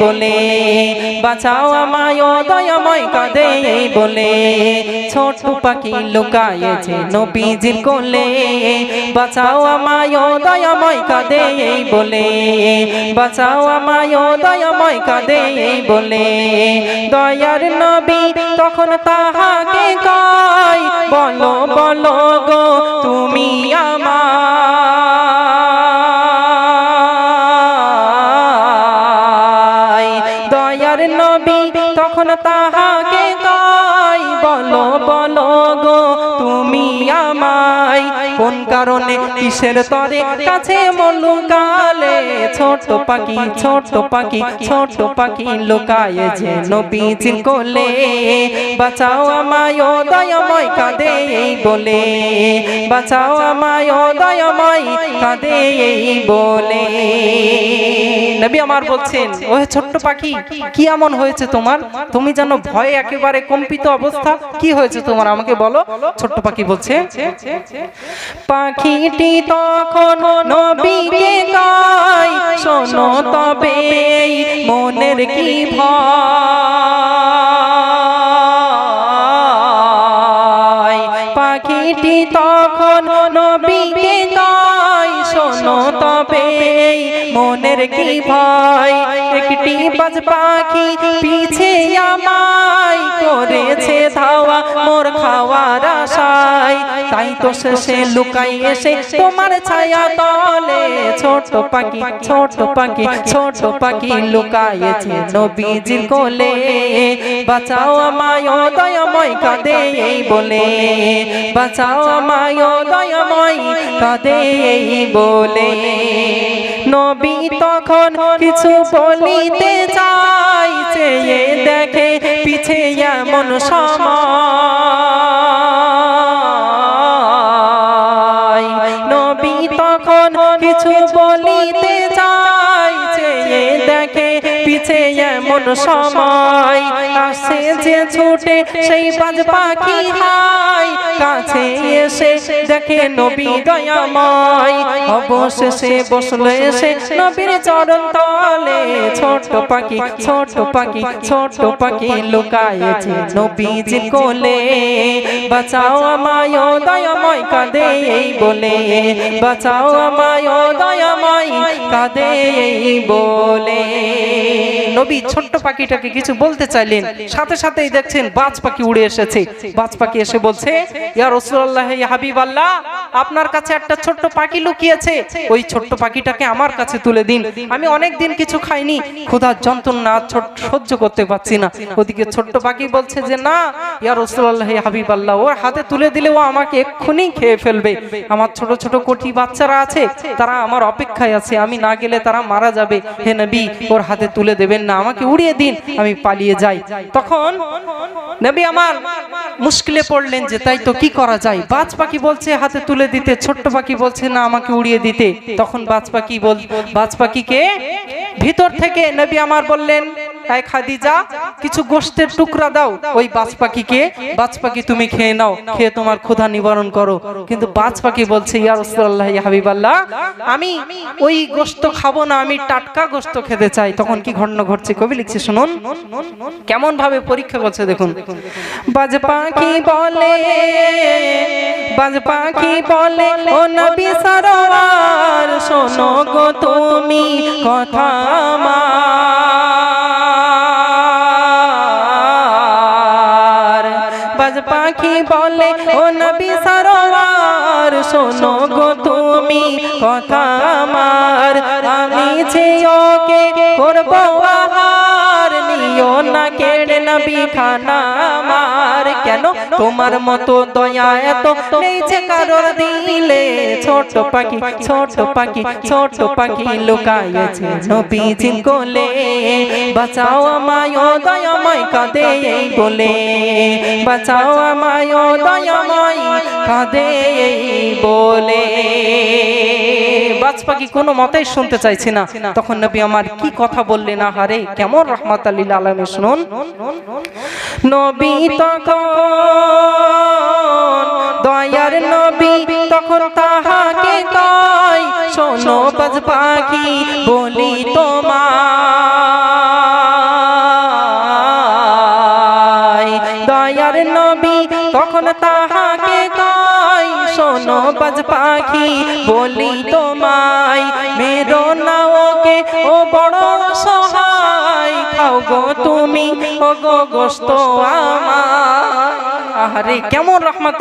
বলে। বাঁচাও আমায় দয়াময়, কাঁদে এই বলে। ছোট পাখি লুকায়েছে নবীজির কোলে। বাঁচাও আমায় দয়াময়, কাঁদে এই বলে। বাঁচাও আমায় দয়াময়, কাঁদে এই বলে। দয়ার নবী তখন তাহাকে কয়, বলো বলো গো, তুমি আমায় কোন কারণে কিসের তরে কাছে মনু কালে ছোট পাখি ছোট পাখি ছোট পাখি লুকায়ে যে নবীজির কোলে বাঁচাও আমায় দয়াময়, কাঁদে এই বলে। বাঁচাও আমায় দয়াময়, কাঁদে এই বলে। নবী আমার বলছেন ও ছোট্ট পাখি, কি এমন হয়েছে তোমার? তুমি যেন ভয়ে একেবারে কম্পিত অবস্থা। কি হয়েছে তোমার? আমাকে বলো। ছোট্ট পাখি বলছে পাখিটি তখন নবীকে গায় শোনো তবে মনের কি ভয়? পাখিটি তখন নবীকে গায় শোনো তবে মনের কি ভয়? একটি বাজ পাখি পিছে আমায় করেছে ধাওয়া, মোর তো শেষে লুকাই এসে তোমার ছায়া তলে। ছোট পাখি ছোট পাখি ছোট পাখি লুকাইছে নবীজির কোলে। বাঁচাও আমায় দয়াময় কাঁদে এই বলে। বাঁচাও আমায় দয়াময় কাঁদে এই বলে। নবী তখন কিছু বলিতে চাইছে দেখে পিছে এমন সময়। দেখে পিছে এমন সময় আসে যে ছুটে সেই বাজ পাখি হাই। কাছে এসে দেখে নবী দয়াময়। অবশেষে বসল এসে নবীর চরণ তলে। ছোট পাখি ছোট পাখি ছোট পাখি লুকায়েছে নবীজির কোলে। বাঁচাও আমায় দয়াময় কাঁদে এই বলে। বাঁচাও আমায় দয়াময় কাঁদে এই বলে। নবী ছোট্ট পাখিটাকে কিছু বলতে চাইলেন। সাথে সাথেই দেখছেন বাজ পাখি উড়ে এসেছে। বাজ পাখি এসে বলছে ইয়া রাসূলুল্লাহ ইয়া হাবিবাল্লাহ আপনার কাছে একটা ছোট্ট পাখি লুকিয়েছে। ওই ছোট্ট পাখিটাকে আমার কাছে তুলে দিন। আমি অনেক দিন কিছু খাইনি। ক্ষুধার যন্ত্রণা সহ্য করতে পারছি না। ওদিকে ছোট্ট পাখি বলছে যে, না, ইয়া রাসূলুল্লাহ ইয়া হাবিবাল্লাহ, ওর হাতে তুলে দিলে ও আমাকে এক্ষুনি খেয়ে ফেলবে। আমার ছোট ছোট কোটি বাচ্চারা আছে, তারা আমার অপেক্ষায় আছে। আমি না গেলে তারা মারা যাবে। হে নবী, ওর হাতে তুলে দেবেন না। আমাকে উড়িয়ে দিন। আমি পালিয়ে যাই। তখন নবী আমার মুশকিলে পড়লেন যে, তাই তো কি করা যায়? বাজ পাখি বলছে, হাতে তুলে দিতে। ছোট্ট পাখি বলছে, না, আমাকে উড়িয়ে দিতে। তখন বাজ পাখি বল বাজ পাখিকে ভিতর থেকে নবী আমার বললেন এই খাদিজা, কিছু গোষ্ঠের টুকরা দাও। ওই বাজ পাখিকে বাজ পাখি তুমি খেয়ে নাও, খেয়ে তোমার ক্ষুধা নিবারণ করো। কিন্তু বাজ পাখি বলছে আমি ওই গোশত খাব না, আমি টাটকা গোশত খেতে চাই। তখন কি ঘটনা ঘটছে? কবি লিখছে, শুনুন কেমন ভাবে পরীক্ষা করছে দেখুন। বাজ পাখি বলে, বাজ পাখি বলে, ও নবী সরোয়ার, শোনো গো তুমি কথা আমার। শোনো গো তুমি, কথা আমার। আমি যে ওকে করব আহার, নিও না কেড়ে নবী খানা আমার। কেন? তোমার মতো দয়া এত নেই যে কারোর দিলে। ছোট পাখি ছোট পাখি ছোট পাখি লুকাইছে নবীজি কোলে। বাঁচাও আমায় দয়াময় কাঁদে এই বলে। বাঁচাও আমায় দয়াময় কাঁদে এই বলে। বাজ কোনো মতেই শুনতে চাইছে না। তখন নবী আমার কি কথা বললেন? আহারে, কেমন রহমত আলমে শুনুন। নবী তখন দয়ার নবী, তখন তাহাকে কয়, শোনো বাজ পাখি, বলি তোমায়। দয়ার নবী তখন তাহাকে কয়, শোনো বাজ পাখি, বলি তোমায়। মেরো নাওকে, ও বড় সো গো তুমি ও গো গোস্ত আমার। আরে কেমন রহমত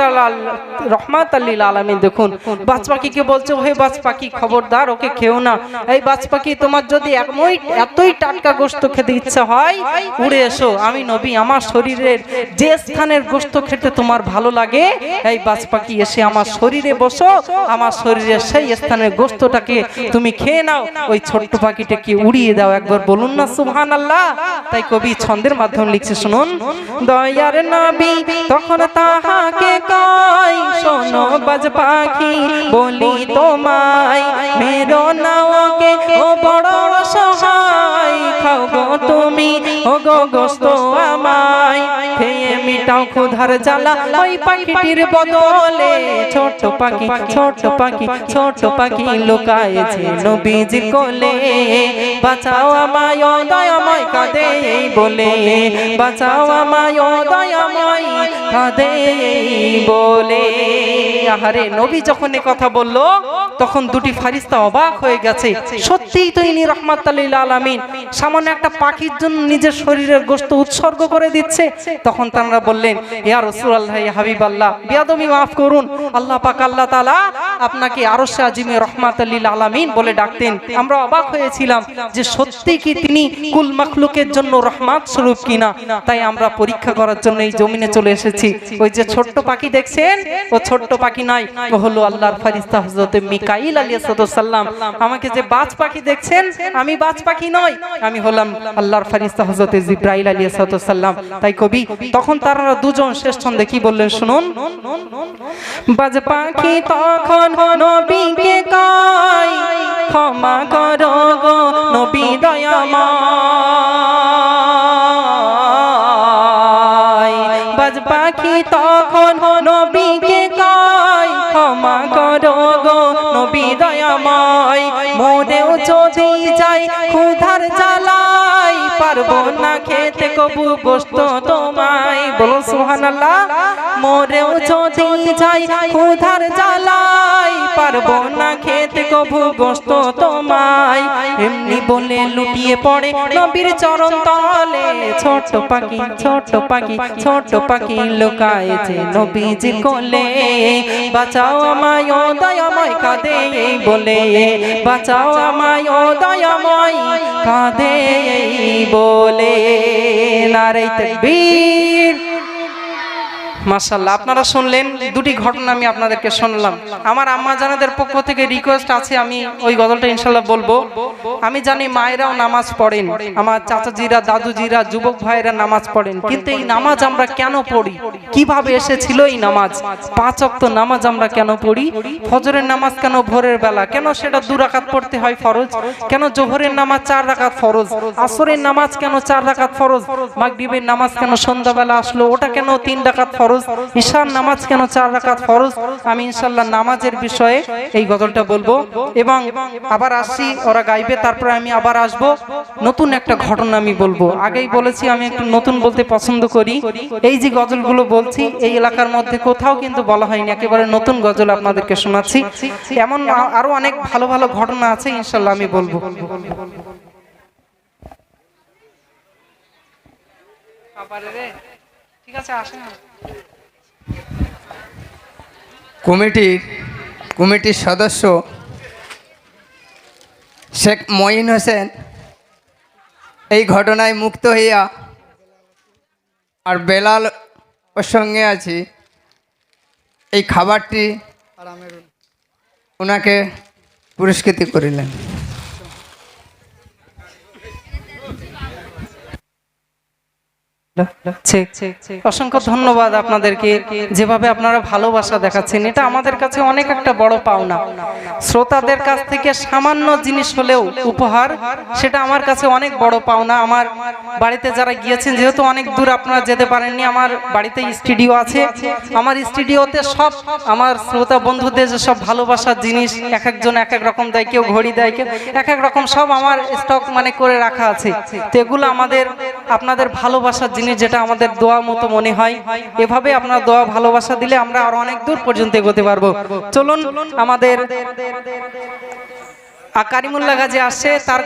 রহমত আল্লিল আলমী দেখুন, বাজ পাখিকে বলছে হে বাজ পাখি, খবরদার, ওকে খেও না। এই বাজ পাখি, তোমার যদি একমই, এতই টাটকা গোস্ত খেতে ইচ্ছা হয়, উড়ে এসো। আমি নবী, আমার শরীরের যে স্থানের গোস্ত খেতে তোমার ভালো লাগে, এই বাজ পাখি এসে আমার শরীরে বসো, আমার শরীরের সেই স্থানের গোস্তটাকে তুমি খেয়ে নাও। ওই ছোট্ট পাখিটাকে উড়িয়ে দাও। একবার বলুন না সুবহান আল্লাহ তাই কবি ছন্দের মাধ্যমে লিখছে, শুনুন, দয়ার নবী, তখন তাহাকে কয়, শোনো বাজ পাখি, বলি তোমায়, মেরো না ওকে ও বড় সহায়, খাও গো তুমি, ও গো গোস্ত আমায়। খেয়ে মিটাও ক্ষুধার জ্বালা ওই পাখিটির বদলে। ছোট পাখি ছোট পাখি ছোট পাখি লুকায়েছে নবীজির কোলে। বাঁচাও আমায় দয়াময়, কাঁদে বলে। বাঁচাও আমায় দয়াময় কাঁদে বলে। আহারে নবী যখন কথা বলল তখন দুটি ফারিস্তা অবাক হয়ে গেছে। সত্যিই তো ইনি রহমাতাল্লিল আলামিন। সামান্য একটা পাখির জন্য নিজের শরীরের গোস্ত উৎসর্গ করে দিচ্ছে। তখন তারা বললেন, ইয়া রাসূলুল্লাহ, ইয়া হাবিবাল্লাহ বিয়াদমি মাফ করুন। আল্লাহ পাক, আল্লাহ তাআলা আপনাকে আরশে আজিমে রহমাতাল্লিল আলামিন বলে ডাকতেন। আমরা অবাক হয়েছিলাম যে সত্যি কি তিনি কুল মাখলুকের জন্য রহমাত স্বরূপ কিনা। তাই আমরা পরীক্ষা করার জন্য এই জমিনে চলে এসেছি। ওই যে ছোট্ট পাখি দেখছেন, ও ছোট্ট পাখি নাই। ও হলো আল্লাহর ফারিস্তা হযরতে মিকাইল আলাইহিস সালাম আমাকে যে বাজ পাখি দেখছেন, আমি বাজ পাখি নয়, আমি হলাম আল্লাহর ফারিস্তা হযরতে জিব্রাইল আলাইহিস সালাম তাই কবি, তখন তারা দুজন শেষ ছন্দে কি বললেন শুনুন? বাজ পাখি তখন নবীকে কয়, ক্ষমা করো গো নবী দয়াময়। বাজ পাখি তখন নবীকে কবু গোস্ত তোমায়। বলো সুবহানাল্লাহ। মোরেও যদি যাই ক্ষুধার জ্বালাই পারব না খেতে কবু গোস্ত তোমায়। এমনি বলে লুটিয়ে পড়ে নবীর চরণ তলে। ছোট পাখি ছোট পাখি ছোট পাখি লুকায়েছে নবীজি কোলে। বাঁচাও আমায়, ও দয়াময়, কাঁদে বলে। বাঁচাও আমায়, ও দয়াময়, কাঁদে বলে। নারে তকবীর। মাশাল্লাহ আপনারা শুনলেন দুটি ঘটনা আমি আপনাদেরকে শুনলাম। আমার আম্মা জানাদের পক্ষ থেকে রিকোয়েস্ট আছে, আমি ওই গজলটা ইনশাল্লাহ বলব। আমি জানি মায়েরাও নামাজ পড়েন, আমার চাচাজিরা, দাদুজিরা, যুবক ভাইরা নামাজ পড়েন, কিন্তু এই নামাজ আমরা কেন পড়ি? কীভাবে এসেছিল এই নামাজ? পাঁচ অক্ত নামাজ আমরা কেন পড়ি? ফজরের নামাজ কেন ভোরের বেলা? কেন সেটা দু রাকাত পড়তে হয় ফরজ? কেন জোহরের নামাজ চার রাকাত ফরজ? আসরের নামাজ কেন চার রাকাত ফরজ? মাগরিবের নামাজ কেন সন্ধ্যাবেলা আসলো? ওটা কেন তিন রাকাত ফরজ? ঈশার নামাজ কেন চার রাকাত ফরজ? আমি ইনশাল্লাহ নামাজের বিষয়ে এই গজলটা বলব। এবং আবার আসছি ওরা গাইবে, তারপরে আমি আবার আসব। নতুন একটা ঘটনা আমি বলব। আগেই বলেছি, আমি একটু নতুন বলতে পছন্দ করি। এই যে গজলগুলো বলছি, এই এলাকার মধ্যে কোথাও কিন্তু বলা হয়নি। একেবারে নতুন গজল আপনাদেরকে শোনাচ্ছি। এমন আরও অনেক ভালো ভালো ঘটনা আছে ইনশাল্লাহ আমি বলব। কমিটির কমিটির সদস্য শেখ মঈন হোসেন এই ঘটনায় মুক্ত হইয়া আর বেলাল ওর সঙ্গে আছি। এই খাবারটি ওনাকে পুরস্কৃত করিলেন। অসংখ্য ধন্যবাদ আপনাদেরকে। যেভাবে আপনারা ভালোবাসা দেখাচ্ছেন, এটা আমাদের কাছে অনেক একটা বড় পাওনা। শ্রোতাদের কাছ থেকে সামান্য জিনিস হলেও উপহার, সেটা আমার কাছে অনেক বড় পাওনা। আমার বাড়িতে যারা গিয়েছেন, যেহেতু অনেক দূর আপনারা যেতে পারেননি, আমার বাড়িতে স্টুডিও আছে। আমার স্টুডিওতে সব আমার শ্রোতা বন্ধুদের যে সব ভালোবাসার জিনিস, এক একজন এক এক রকম দেয়, কেউ ঘড়ি দেয়, কেউ এক এক রকম সব আমার স্টক মানে করে রাখা আছে। তো এগুলো আমাদের, আপনাদের ভালোবাসার জিনিস করি যেটা আমাদের দোয়া মতো মনে হয়, এভাবে আপনার দোয়া ভালোবাসা দিলে আমরা আরও অনেক দূর পর্যন্ত এগোতে পারব। চলুন, আমাদের আকারিমুল্লাহ গাজী আসছে, তার